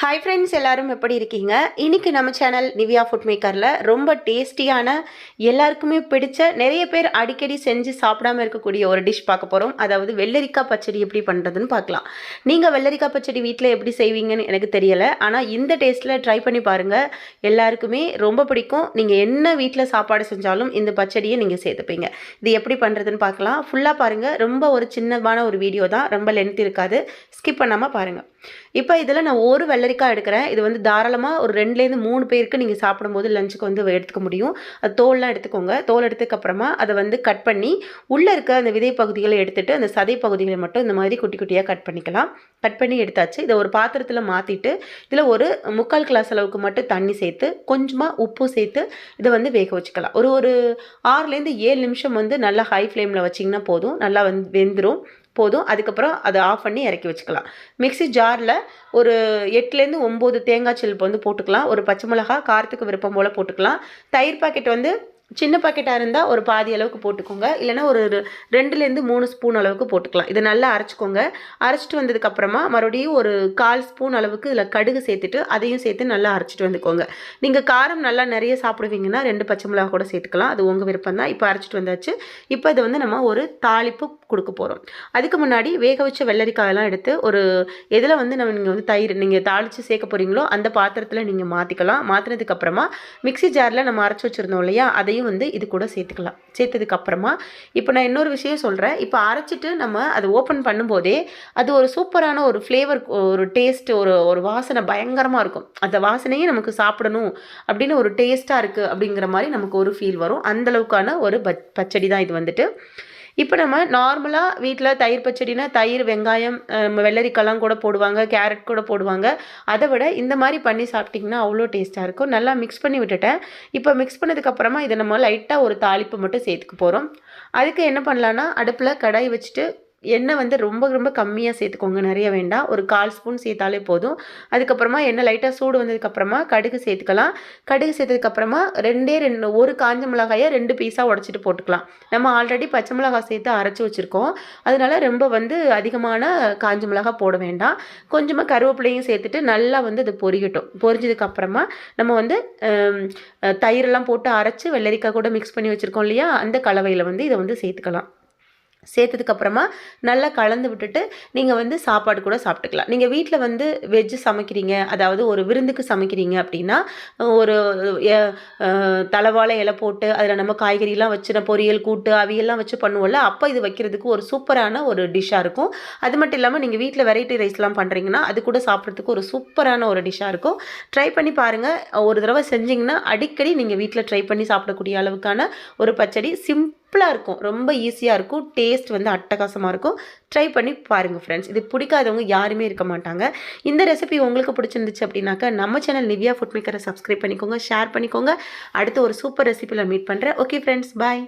Hi friends எல்லாரும் எப்படி இருக்கீங்க? இன்னைக்கு நம்ம சேனல் நிவியா ஃபுட் மேக்கரில் ரொம்ப டேஸ்டியான எல்லாருக்குமே பிடிச்ச நிறைய பேர் அடிக்கடி செஞ்சு சாப்பிடாம இருக்கக்கூடிய ஒரு டிஷ் பார்க்க போகிறோம் அதாவது வெள்ளரிக்காய் பச்சடி எப்படி பண்ணுறதுன்னு பார்க்கலாம். நீங்கள் வெள்ளரிக்காய் பச்சடி வீட்டில் எப்படி செய்வீங்கன்னு எனக்கு தெரியலை. ஆனால் இந்த டேஸ்ட்டில் ட்ரை பண்ணி பாருங்கள் எல்லாருக்குமே ரொம்ப பிடிக்கும். நீங்கள் என்ன வீட்டில் சாப்பாடு செஞ்சாலும் இந்த பச்சடியை நீங்கள் சேர்த்துப்பீங்க. இது எப்படி பண்ணுறதுன்னு பார்க்கலாம். ஃபுல்லாக பாருங்கள் ரொம்ப ஒரு சின்னமான ஒரு வீடியோ தான். ரொம்ப லென்த் இருக்காது. ஸ்கிப் பண்ணாமல் பாருங்கள் இப்போ இதில் நான் ஒரு வெள்ளரிக்காய் எடுக்கிறேன். இது வந்து தாராளமாக ஒரு ரெண்டுலேருந்து மூணு பேருக்கு நீங்கள் சாப்பிடும்போது லஞ்சுக்கு வந்து எடுத்துக்க முடியும். அது தோல்லாம் எடுத்துக்கோங்க. தோல் எடுத்ததுக்கப்புறமா அதை வந்து கட் பண்ணி உள்ளே இருக்க அந்த விதை பகுதிகளை எடுத்துகிட்டு அந்த சதை பகுதிகளை மட்டும் இந்த மாதிரி குட்டி குட்டியாக கட் பண்ணிக்கலாம். கட் பண்ணி எடுத்தாச்சு. இதை ஒரு பாத்திரத்தில் மாற்றிட்டு இதில் ஒரு முக்கால் கிளாஸ் அளவுக்கு மட்டும் தண்ணி சேர்த்து கொஞ்சமாக உப்பு சேர்த்து இதை வந்து வேக வச்சுக்கலாம். ஒரு ஒரு ஆறுலேருந்து ஏழு நிமிஷம் வந்து நல்லா ஹை ஃப்ளேமில் வச்சிங்கன்னா போதும். நல்லா வந்து வெந்துடும் போதும். அதுக்கப்புறம் அதை ஆஃப் பண்ணி இறக்கி வச்சுக்கலாம். மிக்ஸி ஜாரில் ஒரு எட்டுலேருந்து ஒம்பது தேங்காய் சில்ப்பு வந்து போட்டுக்கலாம். ஒரு பச்சை மிளகா காரத்துக்கு விருப்பம் போல் போட்டுக்கலாம். தயிர் பாக்கெட் வந்து சின்ன பாக்கெட்டாக இருந்தால் ஒரு பாதி அளவுக்கு போட்டுக்கோங்க. இல்லைன்னா ஒரு ரெண்டுலேருந்து மூணு ஸ்பூன் அளவுக்கு போட்டுக்கலாம். இதை நல்லா அரைச்சிக்கோங்க. அரைச்சிட்டு வந்ததுக்கப்புறமா மறுபடியும் ஒரு கால் ஸ்பூன் அளவுக்கு இதில் கடுகு சேர்த்துட்டு அதையும் சேர்த்து நல்லா அரைச்சிட்டு வந்துக்கோங்க. நீங்கள் காரம் நல்லா நிறைய சாப்பிடுவீங்கன்னா ரெண்டு பச்சை மிளகா கூட சேர்த்துக்கலாம். அது உங்கள் விருப்பம் தான் இப்போ அரைச்சிட்டு வந்தாச்சு. இப்போ இதை வந்து நம்ம ஒரு தாளிப்பு கொடுக்க போகிறோம் அதுக்கு முன்னாடி வேக வச்ச வெள்ளரிக்காயெல்லாம் எடுத்து ஒரு எதில் வந்து நம்ம நீங்கள் வந்து தயிர் நீங்கள் தாளித்து சேர்க்க போகிறீங்களோ அந்த பாத்திரத்தில் நீங்கள் மாற்றிக்கலாம் மாற்றினதுக்கப்புறமா மிக்ஸி ஜாரில் நம்ம அரைச்சி வச்சுருந்தோம் இல்லையா அதையும் வந்து இது கூட சேர்த்துக்கலாம். சேர்த்ததுக்கப்புறமா இப்போ நான் இன்னொரு விஷயம் சொல்கிறேன் இப்போ அரைச்சிட்டு நம்ம அதை ஓப்பன் பண்ணும்போதே அது ஒரு சூப்பரான ஒரு ஃப்ளேவர் ஒரு டேஸ்ட் ஒரு ஒரு வாசனை பயங்கரமாக இருக்கும். அந்த வாசனையே நமக்கு சாப்பிடணும் அப்படின்னு ஒரு டேஸ்ட்டாக இருக்குது அப்படிங்கிற மாதிரி நமக்கு ஒரு ஃபீல் வரும். அந்த அளவுக்கான ஒரு பச் பச்சடி தான் இது வந்துட்டு. இப்போ நம்ம நார்மலாக வீட்டில் தயிர் பச்சடினா தயிர் வெங்காயம் வெள்ளரிக்கெல்லாம் வெள்ளரிக்காய்லாம் கூட போடுவாங்க கேரட் கூட போடுவாங்க. அதை விட இந்த மாதிரி பண்ணி சாப்பிட்டிங்கன்னா அவ்வளோ டேஸ்ட்டாக இருக்கும். நல்லா மிக்ஸ் பண்ணி விட்டுட்டேன். இப்போ மிக்ஸ் பண்ணதுக்கப்புறமா இதை நம்ம லைட்டாக ஒரு தாளிப்பு மட்டும் சேர்த்துக்க போகிறோம் அதுக்கு என்ன பண்ணலான்னா அடுப்பில் கடாய் வச்சுட்டு எண்ணெய் வந்து ரொம்ப ரொம்ப கம்மியாக சேர்த்துக்கோங்க. நிறைய வேண்டாம். ஒரு கால் ஸ்பூன் சேர்த்தாலே போதும். அதுக்கப்புறமா எண்ணெய் லைட்டாக சூடு வந்ததுக்கப்புறமா கடுகு சேர்த்துக்கலாம். கடுகு சேர்த்ததுக்கப்புறமா ரெண்டே ரெண்டு ஒரு காஞ்ச மிளகாயை ரெண்டு பீஸாக உடச்சிட்டு போட்டுக்கலாம். நம்ம ஆல்ரெடி பச்சை மிளகாய் சேர்த்து அரைச்சி வச்சுருக்கோம். அதனால ரொம்ப வந்து அதிகமான காஞ்ச மிளகாய் போட வேண்டாம். கொஞ்சமாக கருவேப்பிலையும் சேர்த்துட்டு நல்லா வந்து அது பொரியட்டும். பொரிஞ்சதுக்கப்புறமா நம்ம வந்து தயிரெல்லாம் போட்டு அரைச்சி வெள்ளரிக்காய் கூட மிக்ஸ் பண்ணி வச்சுருக்கோம் இல்லையா? அந்த கலவையில் வந்து இதை வந்து சேர்த்துக்கலாம். சேர்த்ததுக்கப்புறமா நல்லா கலந்து விட்டுட்டு நீங்கள் வந்து சாப்பாடு கூட சாப்பிட்டுக்கலாம். நீங்கள் வீட்டில் வந்து வெஜ்ஜு சமைக்கிறீங்க அதாவது ஒரு விருந்துக்கு சமைக்கிறீங்க அப்படின்னா ஒரு தலைவாழை இலை போட்டு அதில் நம்ம காய்கறிலாம் வச்சு நம்ம பொரியல் கூட்டு அவியெல்லாம் வச்சு பண்ணுவோம்ல அப்போ இது வைக்கிறதுக்கு ஒரு சூப்பரான ஒரு டிஷ்ஷாக இருக்கும். அது மட்டும் இல்லாமல் நீங்கள் வீட்டில் வெரைட்டி ரைஸ்லாம் பண்ணுறீங்கன்னா அது கூட சாப்பிட்றதுக்கு ஒரு சூப்பரான ஒரு டிஷ்ஷாக இருக்கும். ட்ரை பண்ணி பாருங்கள் ஒரு தடவை செஞ்சிங்கன்னா அடிக்கடி நீங்கள் வீட்டில் ட்ரை பண்ணி சாப்பிடக்கூடிய அளவுக்கான ஒரு பச்சடி சிம்பிளாக இருக்கும். ரொம்ப ஈஸியாக இருக்கும். டேஸ்ட் வந்து அட்டகாசமாக இருக்கும். ட்ரை பண்ணி பாருங்கள் ஃப்ரெண்ட்ஸ் இது பிடிக்காதவங்க யாருமே இருக்க மாட்டாங்க. இந்த ரெசிபி உங்களுக்கு பிடிச்சிருந்துச்சு அப்படின்னாக்கா நம்ம சேனல் நிவியா ஃபுட் மேக்கரை சப்ஸ்கிரைப் பண்ணிக்கோங்க ஷேர் பண்ணிக்கோங்க. அடுத்து ஒரு சூப்பர் ரெசிபியில் மீட் பண்ணுறேன் ஓகே ஃப்ரெண்ட்ஸ் பாய்